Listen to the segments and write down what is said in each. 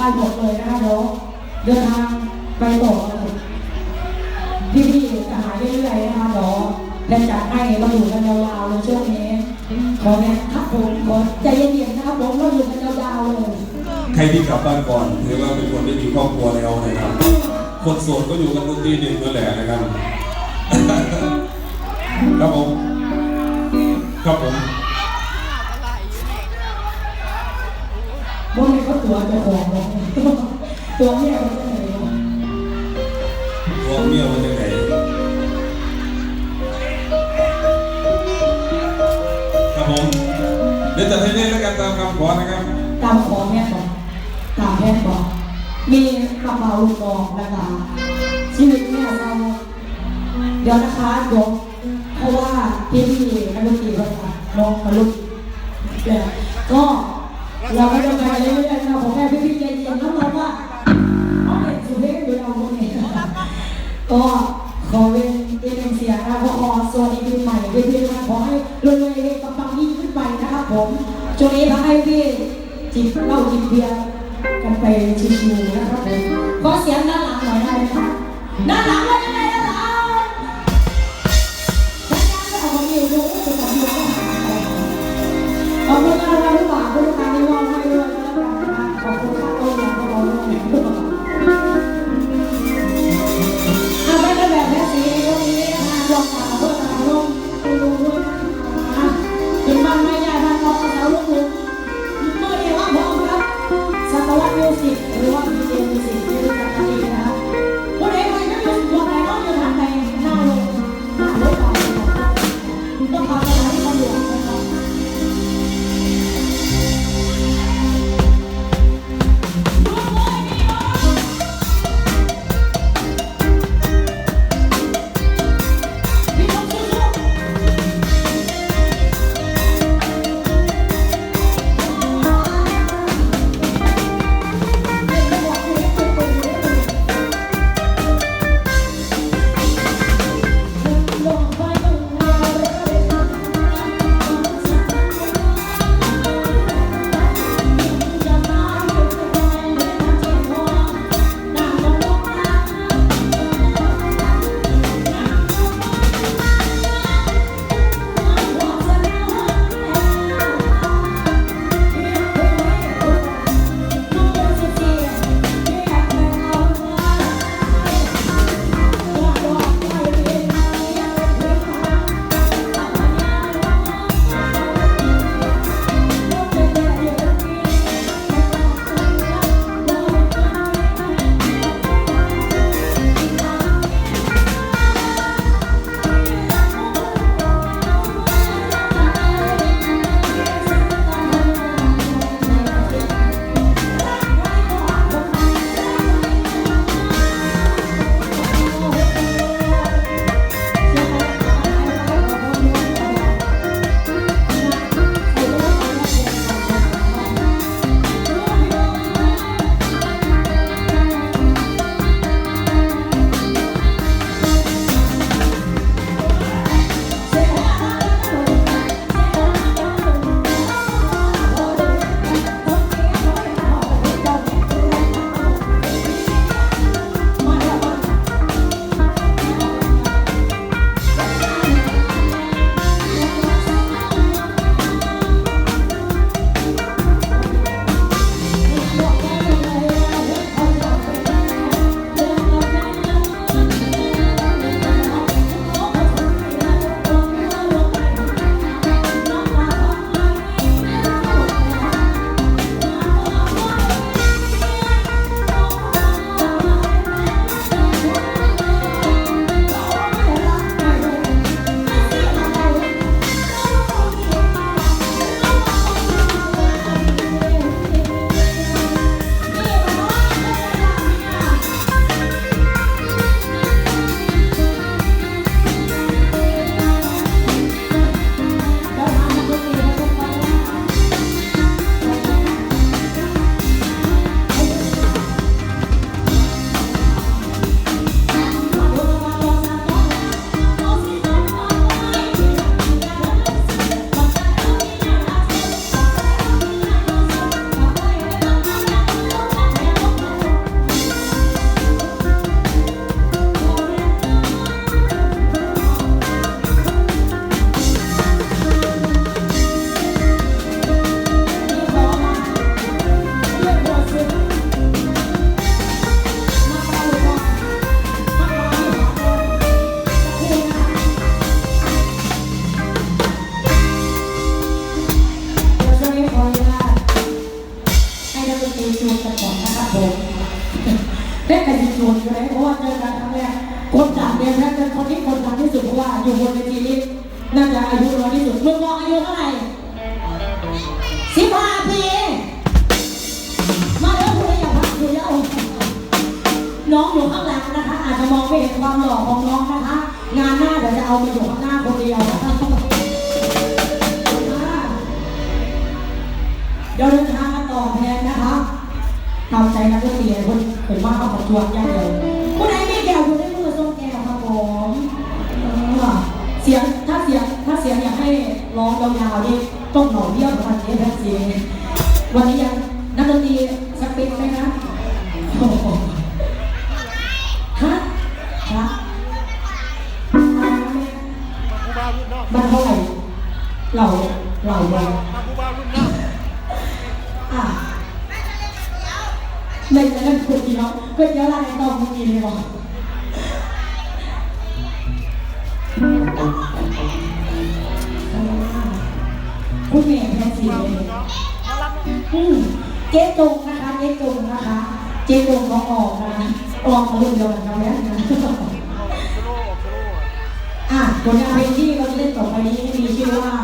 ได้หมดเลยนะคะเดี๋ยวเดินทางไปต่อเลยพี่พี่ๆจะหายเรื่อยๆนะคะเดี๋ยวแพนจัดให้เราอยู่กันยาวๆเลยช่วงนี้ขอแนะครับผมขอใจเย็นๆนะครับผมเราอยู่กันยาวๆเลยใครที่กลับบ้านก่อนถือว่าเป็นคนที่มีครอบครัวแล้วนะครับ คนโสดก็อยู่กันดนตรีหนึ่งนั่นแหละนะครับครับผมครับผมว่าไม่เขาตัวเจ้าของหรอก ตัวเมียเขาจะไหนวะตัวเมียมันจะไหนครับผมเดี๋ยวจะให้เล่นแล้วกันตามคำขอนะครับตามขอแม่บอตามแพทย์บอกมีกระเป๋าลูกน้องนะคะชีวิตเนี่ยเราเดี๋ยวนะคะเดี๋ยวเพราะว่าพี่พี่นักดนตรีเขาจะน้องมาลุกแล้วก็เราก็จะไปเรื่อยๆนะผมแค่พี่พี่ๆเย็นแล้วเราว่า อยู่เราคนนี้ก็ขอเป็นเอ็นเสียนะขอขอสวัสดีปีใหม่พี่พี่นะขอให้รวยๆปังๆยิ่งขึ้นไปนะครับผมช่วงนี้พักให้พี่จิบเหล้าจิบเบียร์กันไปชิวๆนะครับผมขอเสียงด้านหลังหน่อยได้ไหมครับด้านหลังว่ายั จูนกันก่อนนะครับผมเล่นกันจูนอยู่เลยเพราะว่าเจอกันครั้งแรกคนดังเนี่ยแพ้เป็นคนที่คนดังที่สุดเพราะว่าอยู่บนเวทีนี้น่าจะอายุน้อยที่สุดมึงมองอายุเท่าไหร่สิบห้าปีมาแล้วคุณอย่าพักคุณอย่าอมน้องอยู่ข้างหลังนะคะ อาจจะมองไม่เห็นความหล่อของน้องนะคะ งานหน้าเดี๋ยวจะเอาไปอยู่ข้างหน้าคนเดียวนะคะเดี๋ยวเดินทางกันต่อแทนนะคะ ทำใจนักดนตรีคนเห็นว่าเอาประจวบอย่างเดียวผู้ใดมีแก้วอยู่ในมือทรงแก้วครับผมเออเสียงถ้าเสียงถ้าเสียงอยากให้ร้องยาวๆนี่ต้องหน่อเบี้ยวประมาณนี้แค่เสียงวันนี้ยังนักดนตรี เนาะก็เดี๋ยวลาในตองเมื่อกี้เลยบอกคุณแม่แพนสีเลยอืมเจ๊จงนะคะเจ๊จงนะคะ เจ๊จงน้องออกนะคะออกมารุ่นเดียวกันเขาแล้วนะอะผลงานเพลงที่เราจะเล่นต่อไปนี้มีชื่อว่า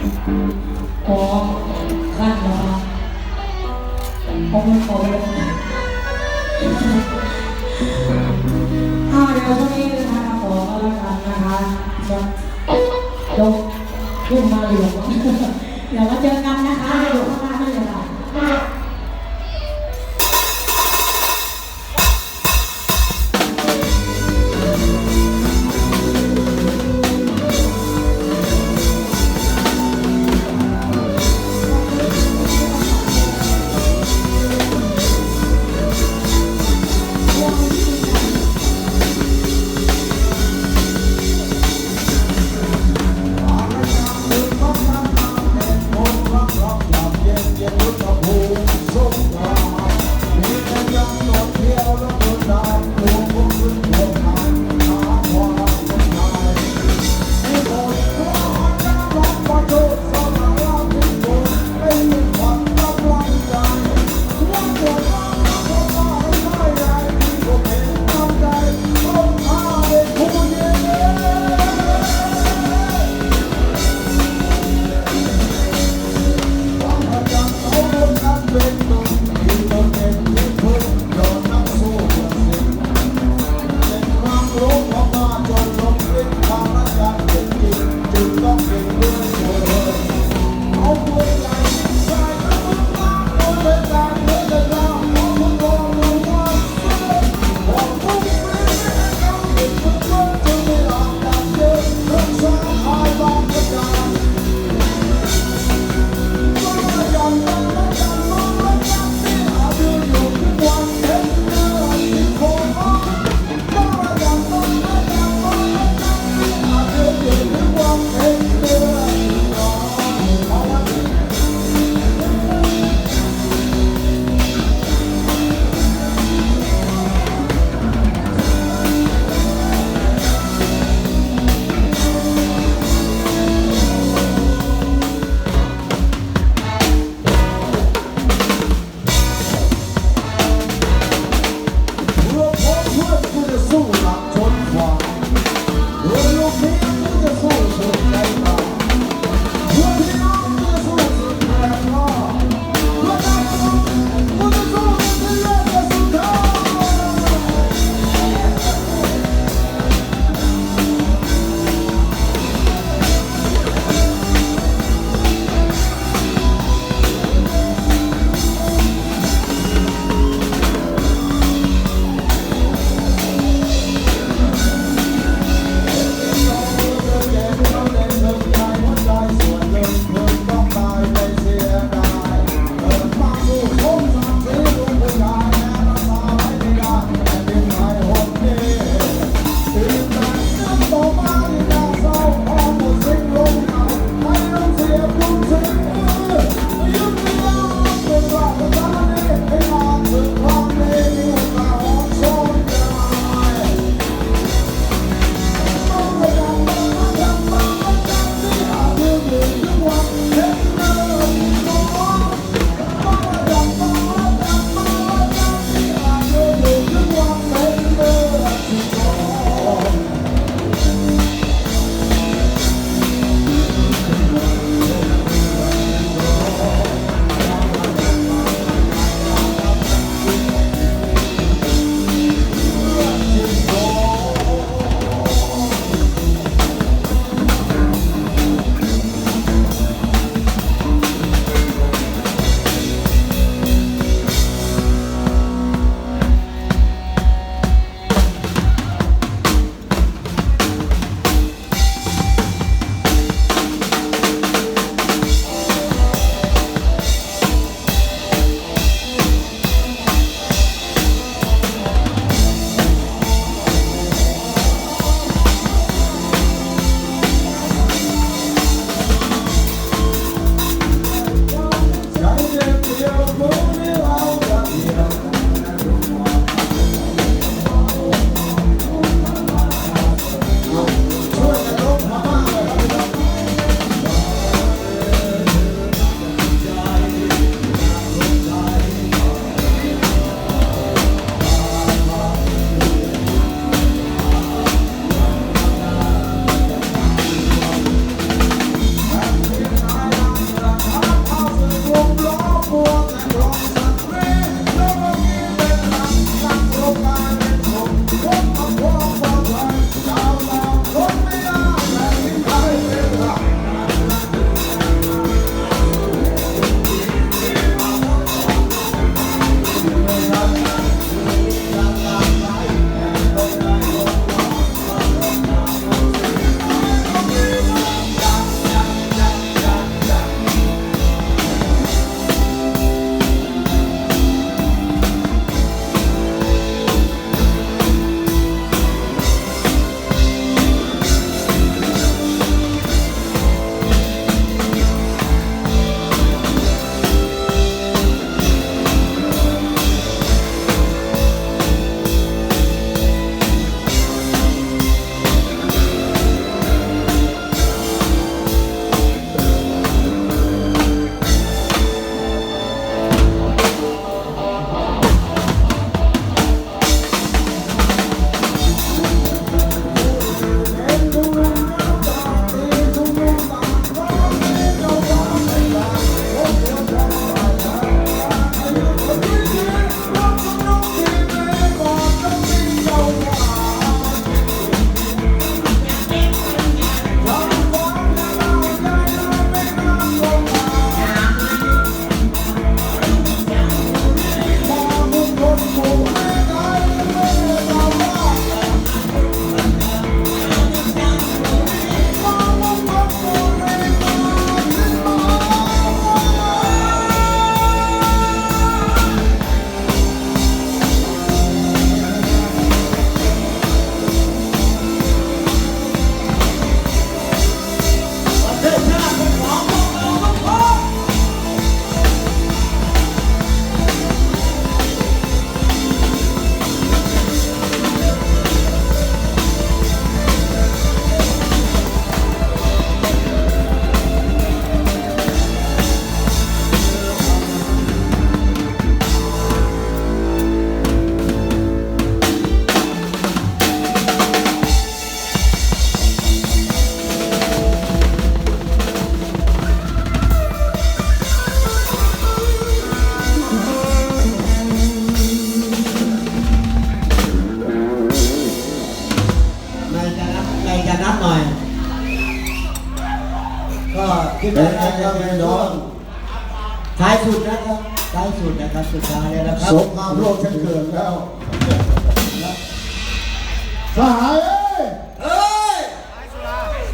ขอขั้นะคะขอบคุณขอเลยอ่าเดี๋ยวช่วงนี้นะคะขอก็แล้วกันนะคะจบขึ้นมาอยู่เดี๋ยวมาเจอกันนะคะอยู่ข้างหน้านั่นเลยค่ะ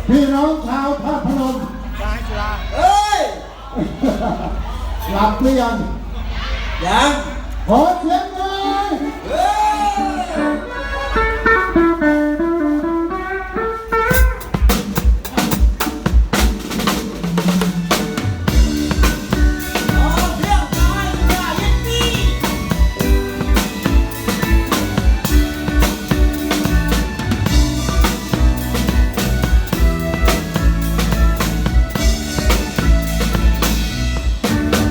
พี่น้องชาวพระพนมเอ้ยหลับหรือยังยังขอเสียง